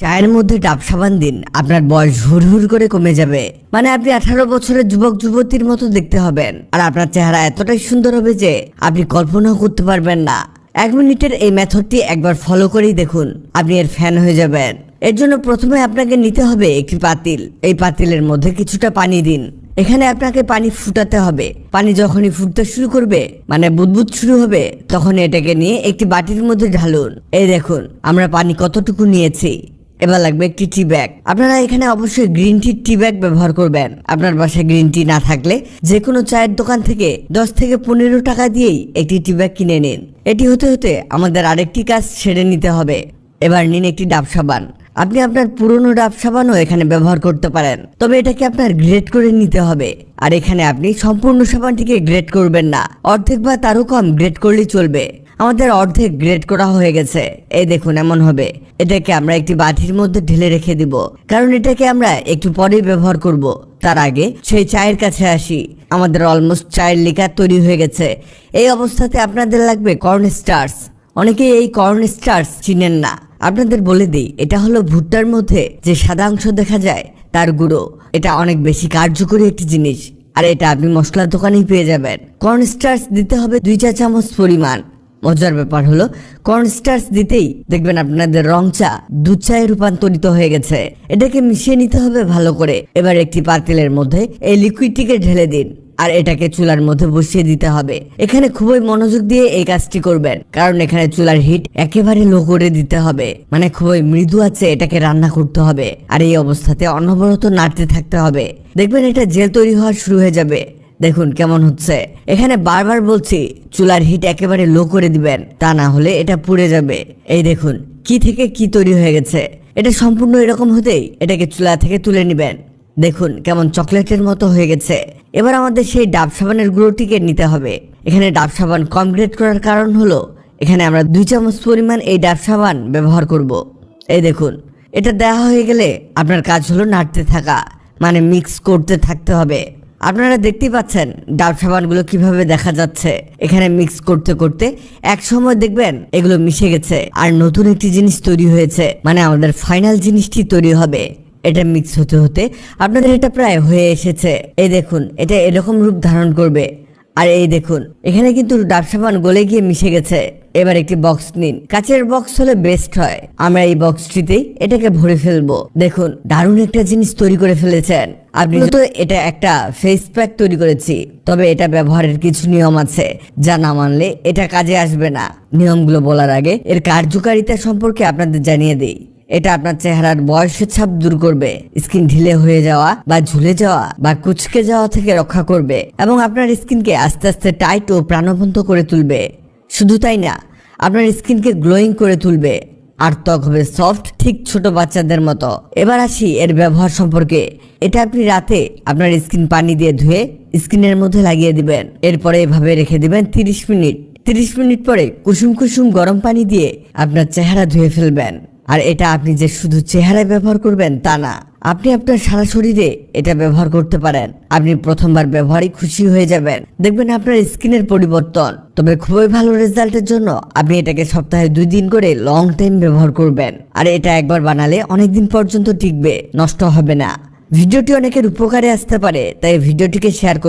চায়ের মধ্যে ডাব সাবান দিন, আপনার বয়স হুর হুর করে কমে যাবে। মানে আপনি আঠারো বছরের যুবক, যুবতীর মতো দেখতে হবেন। আর আপনার চেহারা এতটাই সুন্দর হবে যে আপনি কল্পনাও করতে পারবেন না। এক মিনিটের এই মেথডটি একবার ফলো করেই দেখুন, আপনি এর ফ্যান হয়ে যাবেন। এর জন্য প্রথমে আপনাকে নিতে হবে একটি পাতিল। এই পাতিলের মধ্যে কিছুটা পানি দিন। এখানে আপনাকে পানি ফুটাতে হবে। পানি যখনই ফুটতে শুরু করবে মানে বুদবুদ শুরু হবে তখন এটাকে নিয়ে একটি বাটির মধ্যে ঢালুন। এই দেখুন, আমরা পানি কতটুকু নিয়েছি। এবার লাগবে একটি টি ব্যাগ আপনারা এখানে অবশ্যই গ্রিন টি টি ব্যাগ ব্যবহার করবেন। আপনার বাসায় গ্রিন টি না থাকলে যে কোনো চায়ের দোকান থেকে দশ থেকে পনেরো টাকা দিয়েই একটি টি ব্যাগ কিনে নিন। এটি হতে হতে আমাদের আরেকটি কাজ সেরে নিতে হবে। এবার নিন একটি ডাব সাবান। আপনি আপনার পুরনো ডাব সাবানও এখানে ব্যবহার করতে পারেন। তবে এটাকে আপনার গ্রেড করে নিতে হবে। আর এখানে আপনি সম্পূর্ণ সাবানটিকে গ্রেড করবেন না। অর্ধেক বা তারও কম গ্রেড করলেই চলবে। আমাদের অর্ধেক গ্রেড করা হয়ে গেছে। এই দেখুন, এমন হবে। এটাকে আমরা একটি বাটির মধ্যে ঢেলে রেখে দিব। কারণ এটাকে আমরা একটু পরেই ব্যবহার করব। তার আগে সেই চায়ের কাছে আসি। আমাদের অলমোস্ট চায়ের লিকার তৈরি হয়ে গেছে। এই অবস্থাতে আপনাদের লাগবে কর্ন স্টার্স অনেকেই এই কর্ন স্টার্স চিনেন না। আপনাদের বলে দিই, এটা হলো ভুট্টার মধ্যে যে সাদা অংশ দেখা যায়, তার গুঁড়ো। এটা অনেক বেশি কার্যকরী একটি জিনিস। আর এটা আপনি মশলার দোকানেই পেয়ে যাবেন। কর্ন স্টার্স দিতে হবে দুই চা চামচ পরিমাণ। মজার ব্যাপার হলো কর্ন স্টার্স দিতেই দেখবেন আপনাদের রং চা রূপান্তরিত হয়ে গেছে। এটাকে মিশিয়ে নিতে হবে ভালো করে। এবার একটি পাতিলের মধ্যে এই লিকুইডটিকে ঢেলে দিন আর এটাকে চুলার মধ্যে বসিয়ে দিতে হবে। এখানে খুবই মনোযোগ দিয়ে এই কাজটি করবেন, কারণ এখানে চুলার হিট একেবারে লো করে দিতে হবে। মানে খুবই মৃদু আছে, এটাকে রান্না করতে হবে। আর এই অবস্থাতে অনবরত নাড়তে থাকতে হবে। দেখবেন এটা জেল তৈরি হওয়া শুরু হয়ে যাবে। দেখুন কেমন হচ্ছে। এখানে বারবার বলছি, চুলার হিট একেবারে লো করে দিবেন, তা না হলে এটা পুড়ে যাবে। এই দেখুন, কি থেকে কি তৈরি হয়ে গেছে? এটা সম্পূর্ণ এরকম হতেই এটাকে চুলা থেকে তুলে নেবেন। দেখুন কেমন চকলেটের মতো হয়ে গেছে। এবার আমাদের সেই ডাব সাবানের গুঁড়োটিকে নিতে হবে। এখানে ডাব সাবান কম গ্রেড করার কারণ হলো, এখানে আমরা দুই চামচ পরিমাণ এই ডাব সাবান ব্যবহার করব। এই দেখুন, এটা দেওয়া হয়ে গেলে আপনার কাজ হলো নাড়তে থাকা মানে মিক্স করতে থাকতে হবে। আপনারা দেখতেই পাচ্ছেন ডাব সাবানগুলো কীভাবে দেখা যাচ্ছে। এখানে মিক্স করতে করতে এক সময় দেখবেন এগুলো মিশে গেছে আর নতুন একটি জিনিস তৈরি হয়েছে। মানে আমাদের ফাইনাল জিনিসটি তৈরি হবে। এটা মিক্স হতে হতে আপনাদের এটা প্রায় হয়ে এসেছে। এই দেখুন, এটা এরকম রূপ ধারণ করবে। আর এই দেখুন, এখানে কিন্তু ডাব সাবান গলে গিয়ে মিশে গেছে। এবার একটি বক্স নিন। কাচের বক্স হলে বেস্ট হয়। আমরা এই বক্সটিতেই এটাকে ভরে ফেলব। দেখুন দারুণ একটা জিনিস তৈরি করে ফেলেছেন। আপনি তো এটা একটা ফেস প্যাক তৈরি করেছি। তবে এটা ব্যবহারের কিছু নিয়ম আছে যা না মানলে এটা কাজে আসবে না। নিয়মগুলো বলার আগে এর কার্যকারিতা সম্পর্কে আপনাদের জানিয়ে দিই। এটা আপনার চেহারার বয়সের ছাপ দূর করবে স্কিন ঢিলে হয়ে যাওয়া বা ঝুলে যাওয়া বা কুচকে যাওয়া থেকে রক্ষা করবে এবং আপনার স্কিনকে আস্তে আস্তে টাইট ও প্রাণবন্ত করে তুলবে। শুধু তাই না, আপনার স্কিনকে গ্লোয়িং করে তুলবে। আর ত্বক হবে সফট, ঠিক ছোট বাচ্চাদের মতো। এবার আসি এর ব্যবহার সম্পর্কে। এটা আপনি রাতে আপনার স্কিন পানি দিয়ে ধুয়ে স্কিনের মধ্যে লাগিয়ে দিবেন। এরপরে এভাবে রেখে দিবেন তিরিশ মিনিট। তিরিশ মিনিট পরে কুসুম কুসুম গরম পানি দিয়ে আপনার চেহারা ধুয়ে ফেলবেন। আর এটা আপনি যে শুধু চেহারায় ব্যবহার করবেন তা না আপনি আপনার সারা শরীরে এটা ব্যবহার করতে পারেন। আপনি প্রথমবার ব্যবহারই খুশি হয়ে যাবেন। দেখবেন আপনার স্কিনের পরিবর্তন। তবে খুবই ভালো রেজাল্টের জন্য আপনি এটাকে সপ্তাহে দুই দিন করে লং টাইম ব্যবহার করবেন। আর এটা একবার বানালে অনেক দিন পর্যন্ত টিকবে, নষ্ট হবে না। ভিডিওটি অনেকের উপকারে আসতে পারে, তাই ভিডিওটিকে শেয়ার